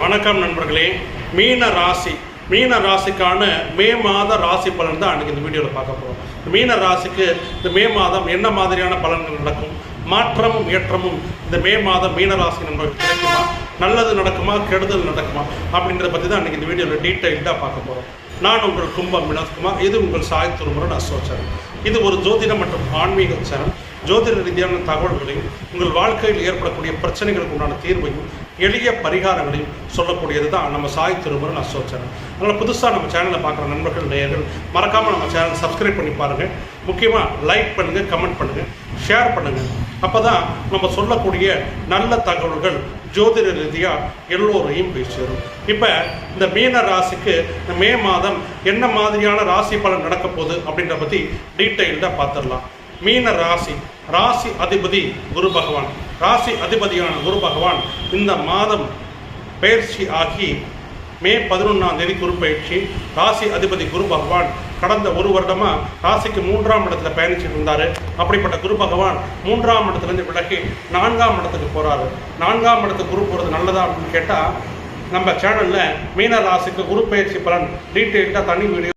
வணக்கம் நண்பர்களே. மீன ராசி. மீன ராசிக்கான மே மாத ராசி பலன் தான் அன்றைக்கி இந்த வீடியோவில் பார்க்க போகிறோம் மீன ராசிக்கு இந்த மே மாதம் என்ன மாதிரியான பலன்கள் நடக்கும்? மாற்றமும் ஏற்றமும் இந்த மே மாதம் மீன ராசி நண்பர்களுக்கு கிடைக்குமா? நல்லது நடக்குமா? கெடுதல் நடக்குமா? அப்படின்றத பற்றி தான் அன்றைக்கி இந்த வீடியோவில் டீட்டெயில்டாக பார்க்க போகிறோம் நான் உங்கள் கும்பம் வினோத்குமார் இது உங்கள் சாய் நான் சோச்சரன் இது ஒரு ஜோதிடம் மற்றும் ஆன்மீக சேனல் ஜோதிட ரீதியான தகவல்களையும் உங்கள் வாழ்க்கையில் ஏற்படக்கூடிய பிரச்சனைகளுக்கு உண்டான தீர்வையும் எளிய பரிகாரங்களையும் சொல்லக்கூடியது தான் நம்ம சாய் நான் அசோச்சரம் அதனால் புதுசாக நம்ம சேனலை பார்க்குற நண்பர்கள் நேயர்கள் மறக்காமல் நம்ம சேனலை சப்ஸ்கிரைப் பண்ணி பாருங்கள் முக்கியமாக லைக் பண்ணுங்கள் கமெண்ட் பண்ணுங்கள் ஷேர் பண்ணுங்கள் அப்போ தான் நம்ம சொல்லக்கூடிய நல்ல தகவல்கள் ஜோதிட ரீதியாக எல்லோரையும் போய் சேரும். இப்போ இந்த மீன ராசிக்கு இந்த மே மாதம் என்ன மாதிரியான ராசி பலன் நடக்க போகுது அப்படின்ற பற்றி டீட்டெயில்டாக பார்த்துடலாம். மீன ராசி. ராசி அதிபதி குரு பகவான். ராசி அதிபதியான குரு பகவான் இந்த மாதம் பயிற்சி ஆகி மே பதினொன்றாம் தேதி குரு பயிற்சி. ராசி அதிபதி குரு பகவான் கடந்த ஒரு வருடமா ராசிக்கு மூன்றாம் இடத்துல பயணிச்சுட்டு இருந்தார். அப்படிப்பட்ட குரு பகவான் மூன்றாம் இடத்துலேருந்து விலகி நான்காம் இடத்துக்கு போகிறாரு நான்காம் இடத்துக்கு குரு போகிறது நல்லதா அப்படின்னு கேட்டால் நம்ம சேனலில் மீன ராசிக்கு குரு பயிற்சி பலன் டீட்டெயில்டாக தனி வீடியோ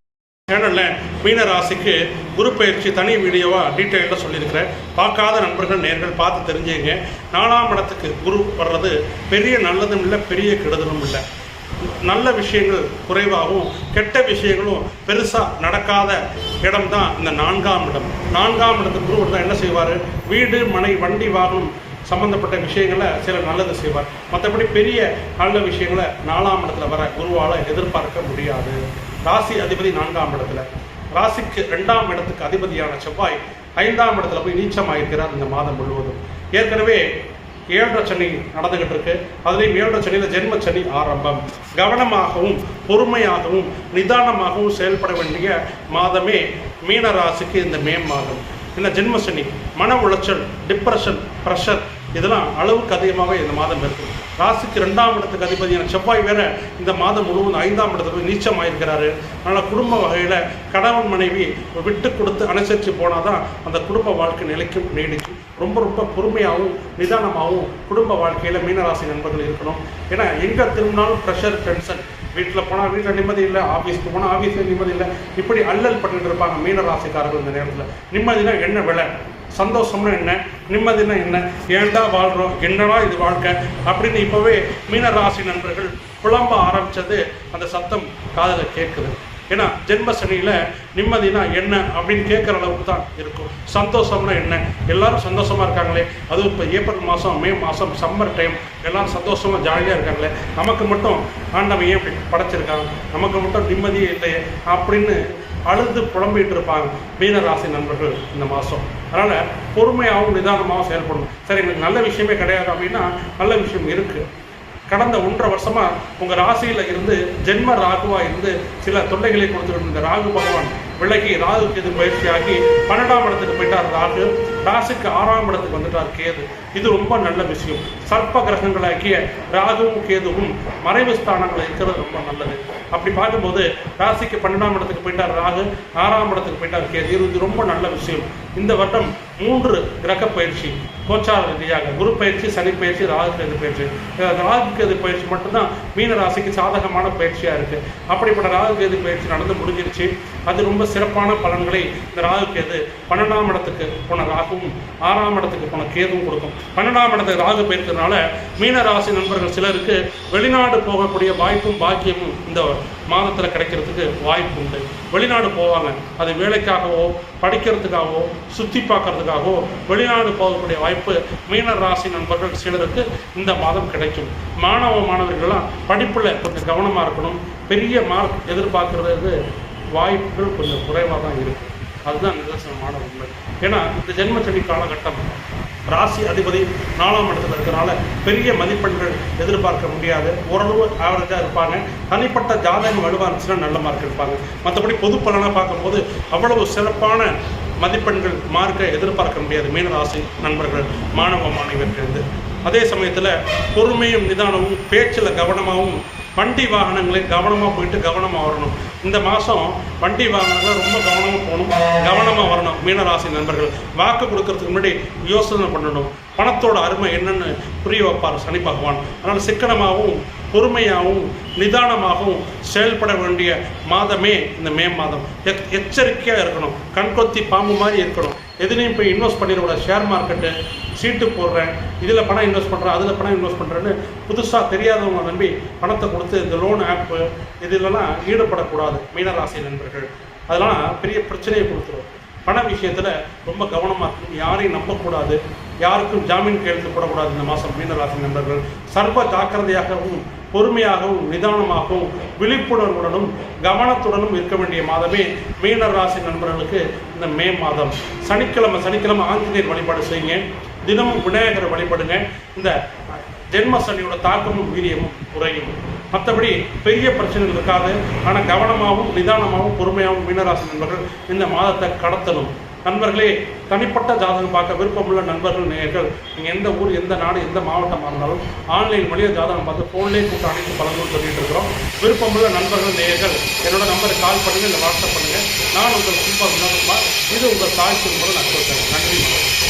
சேனலில் மீன ராசிக்கு குரு பயிற்சி தனி வீடியோவாக டீட்டெயிலாக சொல்லியிருக்கிறேன். பார்க்காத நண்பர்கள் நேர்கள் பார்த்து தெரிஞ்சுங்க. நாலாம் இடத்துக்கு குரு வர்றது பெரிய நல்லதும் இல்லை பெரிய கெடுதலும் இல்லை. நல்ல விஷயங்கள் குறைவாகவும் கெட்ட விஷயங்களும் பெருசாக நடக்காத இடம் தான் இந்த நான்காம் இடம். நான்காம் இடத்துக்கு குரு தான் என்ன செய்வார்? வீடு மனை வண்டி வாகனம் சம்பந்தப்பட்ட விஷயங்களை சில நல்லது செய்வார். மற்றபடி பெரிய நல்ல விஷயங்களை நாலாம் இடத்துல வர குருவால் எதிர்பார்க்க முடியாது. ராசி அதிபதி நான்காம் இடத்துல. ராசிக்கு ரெண்டாம் இடத்துக்கு அதிபதியான செவ்வாய் ஐந்தாம் இடத்துல போய் நீச்சமாயிருக்கிறார் இந்த மாதம் முழுவதும். ஏற்கனவே ஏழரை சனி நடந்துகிட்டு இருக்கு அதுலேயும் ஏழரை சனியில் ஜென்ம சனி ஆரம்பம். கவனமாகவும் பொறுமையாகவும் நிதானமாகவும் செயல்பட வேண்டிய மாதமே மீன ராசிக்கு இந்த மே மாதம். இந்த ஜென்ம சனி மன உளைச்சல் டிப்ரெஷன் ப்ரெஷர் இதெல்லாம் அளவுக்கு அதிகமாகவே இந்த மாதம் இருக்குது ராசிக்கு ரெண்டாம் இடத்துக்கு அதிபதியான செவ்வாய் வேற இந்த மாதம் முழுவதும் ஐந்தாம் இடத்துல போய் நீச்சமாயிருக்கிறாரு. அதனால் குடும்ப வகையில் கணவன் மனைவி விட்டு கொடுத்து அனுசரித்து போனால் தான் அந்த குடும்ப வாழ்க்கை நிலைக்கும் நீடிக்கும். ரொம்ப ரொம்ப பொறுமையாகவும் நிதானமாகவும் குடும்ப வாழ்க்கையில் மீனராசி நண்பர்கள் இருக்கணும். ஏன்னா எங்கே திரும்பினாலும் ப்ரெஷர் டென்ஷன் வீட்டில் போனால் வீட்டில் நிம்மதி இல்லை ஆஃபீஸ்க்கு போனால் ஆஃபீஸில் நிம்மதி இல்லை. இப்படி அல்லல் பண்ணிட்டு இருப்பாங்க மீனராசிக்காரர்கள் இந்த நேரத்தில். நிம்மதினா என்ன விலை? சந்தோஷம்னா என்ன? நிம்மதினா என்ன? ஏன்டா வாழ்கிறோம் என்னடா இது வாழ்க்கை? அப்படின்னு இப்போவே மீன ராசி நண்பர்கள் புலம்ப ஆரம்பித்தது அந்த சத்தம் காதில் கேட்குது ஏன்னா ஜென்ம சனியில் நிம்மதினா என்ன அப்படின்னு கேட்குற அளவுக்கு தான் இருக்கும். சந்தோஷம்னா என்ன? எல்லாரும் சந்தோஷமாக இருக்காங்களே. அதுவும் இப்போ ஏப்ரல் மாதம் மே மாதம் சம்மர் டைம் எல்லாரும் சந்தோஷமாக ஜாலியாக இருக்காங்களே. நமக்கு மட்டும் ஆண்டவன் ஏன் இப்படி படைச்சிருக்காங்க நமக்கு மட்டும் நிம்மதியே இல்லையே அப்படின்னு அழுது புலம்பிட்டு இருப்பாங்க. மீனராசி நண்பர்கள் இந்த மாதம் அதனால் பொறுமையாகவும் நிதானமாகவும் செயல்படணும். சரி எங்களுக்கு நல்ல விஷயமே கிடையாது அப்படின்னா நல்ல விஷயம் இருக்குது கடந்த ஒன்றரை வருஷமா உங்க ராசியில இருந்து ஜென்ம ராகுவா இருந்து சில தொல்லைகளை கொடுத்துட்டு ராகு பகவான் விலகி ராகுக்கு இது பயிற்சியாகி பன்னெண்டாம் இடத்துக்கு போயிட்டார் ராகு. ராசிக்கு ஆறாம் இடத்துக்கு வந்துட்டார் கேது. இது ரொம்ப நல்ல விஷயம். சர்ப்ப கிரகங்களாகிய ராகுவும் கேதுவும் மறைவு ஸ்தானங்கள் இருக்கிறது ரொம்ப நல்லது. அப்படி பார்க்கும்போது ராசிக்கு பன்னெண்டாம் இடத்துக்கு போயிட்டார் ராகு. ஆறாம் இடத்துக்கு போயிட்டார் கேது. இது ரொம்ப நல்ல விஷயம். இந்த வருடம் மூன்று கிரக பயிற்சி. கோச்சார ரீதியாக குரு பயிற்சி சனி பயிற்சி ராகு கேது பயிற்சி. அஹ் ராகு கேது பயிற்சி மட்டும்தான் மீன ராசிக்கு சாதகமான பயிற்சியாக இருக்குது அப்படிப்பட்ட ராகு கேது பயிற்சி நடந்து முடிஞ்சிருச்சு. அது ரொம்ப சிறப்பான பலன்களை இந்த ராகு கேது பன்னெண்டாம் இடத்துக்கு போன ராகுவும் ஆறாம் இடத்துக்கு போன கேதுவும் கொடுக்கும். பன்னெண்டாம் இடத்துக்கு ராகு பயிற்சினால மீன ராசி நண்பர்கள் சிலருக்கு வெளிநாடு போகக்கூடிய வாய்ப்பும் பாக்கியமும் இந்த மாதத்தில் கிடைக்கிறதுக்கு வாய்ப்பு உண்டு. வெளிநாடு போவாங்க. அது வேலைக்காகவோ படிக்கிறதுக்காகவோ சுற்றி பார்க்கறதுக்காகவோ வெளிநாடு போகக்கூடிய வாய்ப்பு மீன ராசி நண்பர்கள் சிலருக்கு இந்த மாதம் கிடைக்கும். மாணவ மாணவர்கள்லாம் படிப்பில் கொஞ்சம் கவனமாக இருக்கணும். பெரிய மார்க் எதிர்பார்க்கறதுக்கு வாய்ப்புகள் கொஞ்சம் குறைவாக தான் இருக்குது அதுதான் நிதர்சனமான உண்மை. ஏன்னா இந்த ஜென்மச்சனி காலகட்டம் ராசி அதிபதி நாலாம் இடத்துல இருக்கிறனால பெரிய மதிப்பெண்கள் எதிர்பார்க்க முடியாது. ஓரளவு ஆவரேஜாக இருப்பாங்க. தனிப்பட்ட ஜாதகம் வலுவாக இருந்துச்சுன்னா நல்ல மார்க் எடுப்பாங்க. மற்றபடி பொது பலனாக பார்க்கும்போது அவ்வளவு சிறப்பான மதிப்பெண்கள் மார்க்கை எதிர்பார்க்க முடியாது மீனராசி நண்பர்கள் மாணவ மாணவியர்களிருந்து அதே சமயத்தில் பொறுமையும் நிதானமும் பேச்சில் கவனமாகவும் வண்டி வாகனங்களை கவனமாக போயிட்டு கவனமாக வரணும். இந்த மாதம் வண்டி வாகனங்களை ரொம்ப கவனமாக போகணும். கவனமாக வரணும் மீனராசி நண்பர்கள். வாக்கு கொடுக்கறதுக்கு முன்னாடி யோசனை பண்ணணும். பணத்தோட அருமை என்னன்னு புரிய வைப்பார் சனி பகவான். அதனால் சிக்கனமாகவும் பொறுமையாகவும் நிதானமாகவும் செயல்பட வேண்டிய மாதமே இந்த மே மாதம். எச் எச்சரிக்கையாக இருக்கணும். கண்கொத்தி பாம்பு மாதிரி இருக்கணும். எதுலேயும் போய் இன்வெஸ்ட் பண்ணிடக்கூடாது. ஷேர் மார்க்கெட்டு சீட்டு போடுறேன். இதில் பணம் இன்வெஸ்ட் பண்ணுறேன் அதில் பணம் இன்வெஸ்ட் பண்ணுறேன்னு புதுசாக தெரியாதவங்க நம்பி பணத்தை கொடுத்து இந்த லோன் ஆப்பு இதிலெல்லாம் ஈடுபடக்கூடாது. மீனராசி நண்பர்கள். அதெல்லாம் பெரிய பிரச்சனையை கொடுத்துரும். பண விஷயத்தில் ரொம்ப கவனமாக இருக்கணும். யாரையும் நம்பக்கூடாது. யாருக்கும் ஜாமீன் கையெழுத்து போடக்கூடாது இந்த மாதம் மீனராசி நண்பர்கள். சர்வ ஜாக்கிரதையாகவும் பொறுமையாகவும் நிதானமாகவும் விழிப்புணர்வுடனும் கவனத்துடனும் இருக்க வேண்டிய மாதமே மீன ராசி நண்பர்களுக்கு இந்த மே மாதம். சனிக்கிழமை சனிக்கிழமை ஆஞ்சநேயர் வழிபாடு செய்யுங்க. தினமும் விநாயகரை வழிபடுங்க. இந்த ஜென்ம சனியோட தாக்கமும் வீரியமும் குறையும். மற்றபடி பெரிய பிரச்சனைகள் இருக்காது. ஆனால் கவனமாகவும் நிதானமாகவும் பொறுமையாகவும் மீனராசி நண்பர்கள் இந்த மாதத்தை கடத்தணும். நண்பர்களே தனிப்பட்ட ஜாதகம் பார்க்க விருப்பமுள்ள நண்பர்கள் நேயர்கள் நீங்கள் எந்த ஊர் எந்த நாடு எந்த மாவட்டமாக இருந்தாலும் ஆன்லைன் வழியாக ஜாதகம் பார்த்து ஃபோன்லேயே கூட்டு அனைத்து பலன்களும் சொல்லிட்டு இருக்கிறோம். விருப்பமுள்ள நண்பர்கள் நேயர்கள் என்னோட நம்பருக்கு கால் பண்ணுங்கள் இல்லை வாட்ஸ்அப் பண்ணுங்கள் நான் உங்கள் கும்பா வினோத்குமார் இது உங்கள் தாய் திருமுறை நட்பு நன்றி